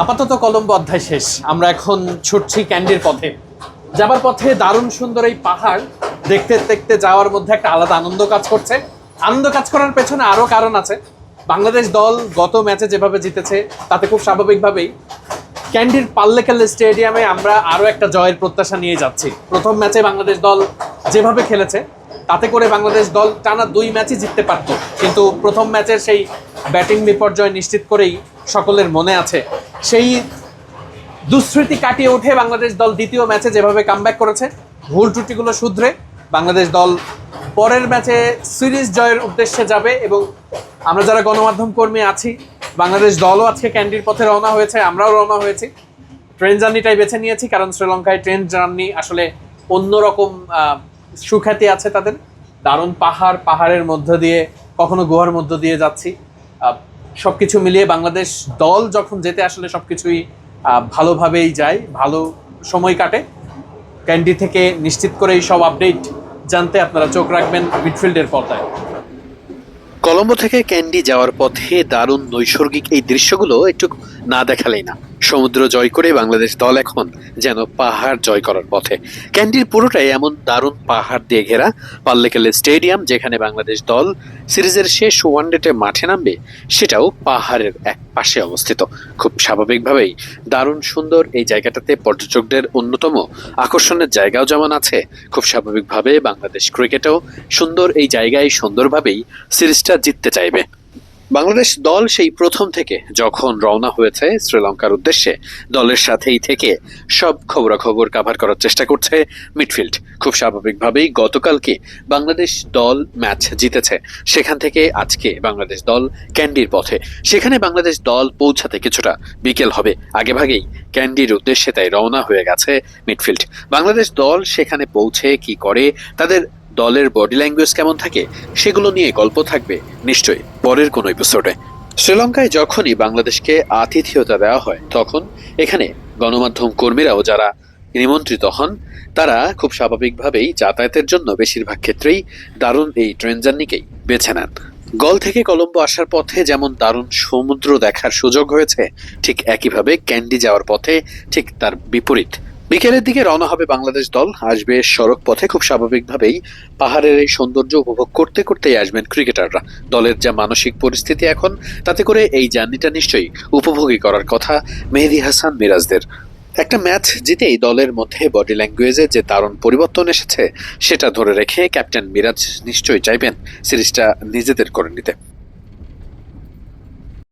আপাতত কলম্বো অধ্যায় শেষ। আমরা এখন ছুটছি ক্যান্ডির পথে। যাবার পথে দারুণ সুন্দর এই পাহাড় দেখতে দেখতে যাওয়ার মধ্যে একটা আলাদা আনন্দ কাজ করছে। আনন্দ কাজ করার পেছনে আরও কারণ আছে। বাংলাদেশ দল গত ম্যাচে যেভাবে জিতেছে, তাতে খুব স্বাভাবিকভাবেই ক্যান্ডির পাল্লেকাল স্টেডিয়ামে আমরা আরও একটা জয়ের প্রত্যাশা নিয়ে যাচ্ছি। প্রথম ম্যাচে বাংলাদেশ দল যেভাবে খেলেছে, তাতে করে বাংলাদেশ দল টানা দুই ম্যাচই জিততে পারত। কিন্তু প্রথম ম্যাচের সেই ব্যাটিং বিপর্যয় নিশ্চিত করেই সকলের মনে আছে সেই দুঃস্মৃতি কাটিয়ে উঠে বাংলাদেশ দল দ্বিতীয় ম্যাচে যেভাবে কামব্যাক করেছে। ভুল ত্রুটিগুলো শুধরে বাংলাদেশ দল পরের ম্যাচে সিরিজ জয়ের উদ্দেশ্যে যাবে এবং আমরা যারা গণমাধ্যম কর্মী আছি, বাংলাদেশ দলও আজকে ক্যান্ডির পথে রওনা হয়েছে, আমরাও রওনা হয়েছি। ট্রেন জার্নিটাই বেছে নিয়েছি, কারণ শ্রীলঙ্কায় ট্রেন জার্নি আসলে অন্যরকম সুখ্যাতি আছে তাদের। দারুণ পাহাড়, পাহাড়ের মধ্য দিয়ে, কখনো গুহার মধ্য দিয়ে যাচ্ছি। সব কিছু মিলিয়ে বাংলাদেশ দল যখন যেতে আসলে সব কিছুই ভালোভাবেই যায়, ভালো সময় কাটে। ক্যান্ডি থেকে নিশ্চিত করে এই সব আপডেট জানতে আপনারা চোখ রাখবেন মিডফিল্ডের পর্দায়। কলম্বো থেকে ক্যান্ডি যাওয়ার পথে দারুণ নৈসর্গিক এই দৃশ্যগুলো একটু না দেখালেই না। সমুদ্র জয় করে বাংলাদেশ দল এখন যেন পাহাড় জয় করার পথে। ক্যান্ডির পুরোটাই এমন দারুণ পাহাড় দিয়ে ঘেরা। পাল্লেকেল স্টেডিয়াম যেখানে বাংলাদেশ দল সিরিজের শেষ ওয়ানডেতে মাঠে নামবে, সেটাও পাহাড়ের এক পাশে অবস্থিত। খুব স্বাভাবিকভাবেই দারুণ সুন্দর এই জায়গাটাতে পর্যটকদের অন্যতম আকর্ষণের জায়গাও যেমন আছে, খুব স্বাভাবিকভাবে বাংলাদেশ ক্রিকেটেও সুন্দর এই জায়গায় সুন্দরভাবেই সিরিজটা জিততে চাইবে। বাংলাদেশ দল সেই প্রথম থেকে যখন রওনা হয়েছে শ্রীলঙ্কার উদ্দেশ্যে, দলের সাথেই থেকে সব খবরাখবর কাভার করার চেষ্টা করছে মিডফিল্ড খুব স্বাভাবিকভাবেই গতকালকে বাংলাদেশ দল ম্যাচ জিতেছে। সেখান থেকে আজকে বাংলাদেশ দল ক্যান্ডির পথে। সেখানে বাংলাদেশ দল পৌঁছাতে কিছুটা বিকেল হবে। আগেভাগেই ক্যান্ডির উদ্দেশ্যে তাই রওনা হয়ে গেছে মিডফিল্ড বাংলাদেশ দল সেখানে পৌঁছে কি করে, তাদের দলের বডি ল্যাঙ্গুয়েজ কেমন থাকে, সেগুলো নিয়ে গল্প থাকবে নিশ্চয়ই পরের কোনো এপিসোডে শ্রীলঙ্কায় যখনই বাংলাদেশকে আতিথেয়তা দেওয়া হয়, তখন এখানে গণমাধ্যম কর্মীরাও যারা নিমন্ত্রিত হন, তারা খুব স্বাভাবিকভাবেই যাতায়াতের জন্য বেশিরভাগ ক্ষেত্রেই দারুণ এই ট্রেন জার্নিকেই বেছে নেন। গল থেকে কলম্বো আসার পথে যেমন দারুণ সমুদ্র দেখার সুযোগ হয়েছে, ঠিক একইভাবে ক্যান্ডি যাওয়ার পথে ঠিক তার বিপরীত বিকেলের দিকে রওনা হবে বাংলাদেশ দল। আসবে সড়ক পথে খুব স্বাভাবিকভাবেই। পাহাড়ের এই সৌন্দর্য উপভোগ করতে করতেই আসবেন ক্রিকেটাররা। দলের যা মানসিক পরিস্থিতি এখন, তাতে করে এই জার্নিটা নিশ্চয়ই উপভোগী করার কথা মেহেদি হাসান মিরাজদের। একটা ম্যাচ জিতেই দলের মধ্যে বডি ল্যাঙ্গুয়েজে যে দারুণ পরিবর্তন এসেছে, সেটা ধরে রেখে ক্যাপ্টেন মিরাজ নিশ্চয়ই চাইবেন। সিরিজটা নিজেদের করে নিতে।